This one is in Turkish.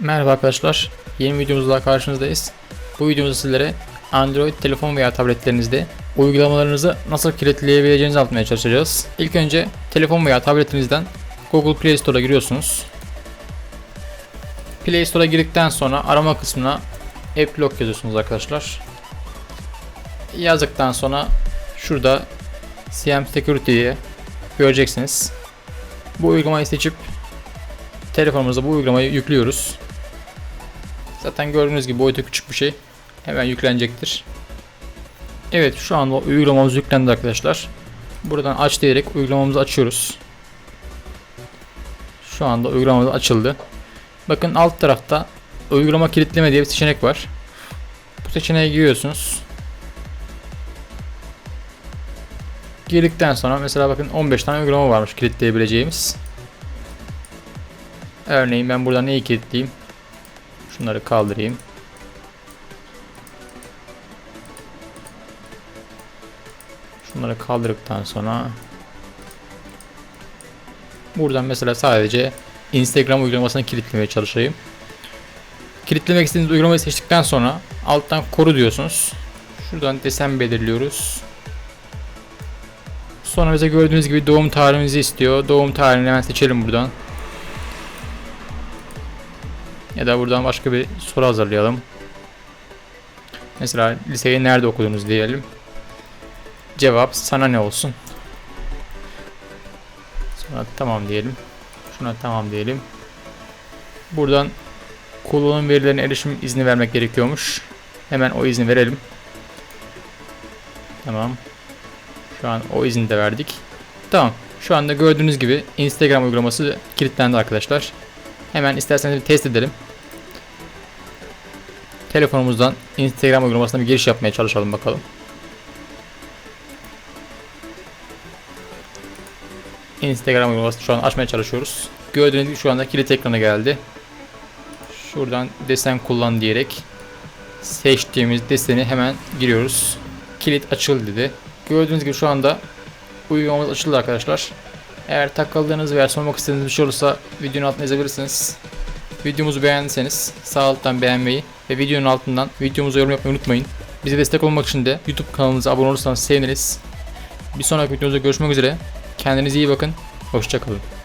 Merhaba arkadaşlar, yeni videomuzla karşınızdayız. Bu videomuzda sizlere Android telefon veya tabletlerinizde uygulamalarınızı nasıl kilitleyebileceğinizi anlatmaya çalışacağız. İlk önce telefon veya tabletinizden Google Play Store'a giriyorsunuz. Play Store'a girdikten sonra arama kısmına AppLock yazıyorsunuz arkadaşlar. Yazdıktan sonra şurada CM Security'yi göreceksiniz. Bu uygulamayı seçip telefonumuza bu uygulamayı yüklüyoruz. Zaten gördüğünüz gibi boyutu küçük bir şey. Hemen yüklenecektir. Evet şu anda uygulamamız yüklendi arkadaşlar. Buradan aç diyerek uygulamamızı açıyoruz. Şu anda uygulamamız açıldı. Bakın alt tarafta uygulama kilitleme diye bir seçenek var. Bu seçeneğe giriyorsunuz. Girdikten sonra mesela bakın 15 tane uygulama varmış kilitleyebileceğimiz. Örneğin ben buradan neyi kilitleyeyim? Şunları kaldırayım. Şunları kaldırdıktan sonra buradan mesela sadece Instagram uygulamasını kilitlemeye çalışayım. Kilitlemek istediğiniz uygulamayı seçtikten sonra alttan koru diyorsunuz. Şuradan desen belirliyoruz. Sonra bize gördüğünüz gibi doğum tarihimizi istiyor. Doğum tarihini hemen seçelim buradan. Ya da buradan başka bir soru hazırlayalım. Mesela liseyi nerede okudunuz diyelim. Cevap sana ne olsun. Sonra tamam diyelim. Şuna tamam diyelim. Buradan kullanım verilerine erişim izni vermek gerekiyormuş. Hemen o izni verelim. Tamam. Şu an o izni de verdik. Tamam. Şu anda gördüğünüz gibi Instagram uygulaması kilitlendi arkadaşlar. Hemen isterseniz bir test edelim. Telefonumuzdan Instagram uygulamasına bir giriş yapmaya çalışalım bakalım. Instagram uygulamasını şu an açmaya çalışıyoruz. Gördüğünüz gibi şu anda kilit ekranı geldi. Şuradan desen kullan diyerek seçtiğimiz deseni hemen giriyoruz. Kilit açıl dedi. Gördüğünüz gibi şu anda uygulamamız açıldı arkadaşlar. Eğer takıldığınız veya sormak istediğiniz bir şey olursa videonun altına yazabilirsiniz. Videomuzu beğendiyseniz sağ alttan beğenmeyi ve videonun altından videomuza yorum yapmayı unutmayın. Bize destek olmak için de YouTube kanalımıza abone olursanız seviniriz. Bir sonraki videomuzda görüşmek üzere. Kendinize iyi bakın. Hoşçakalın.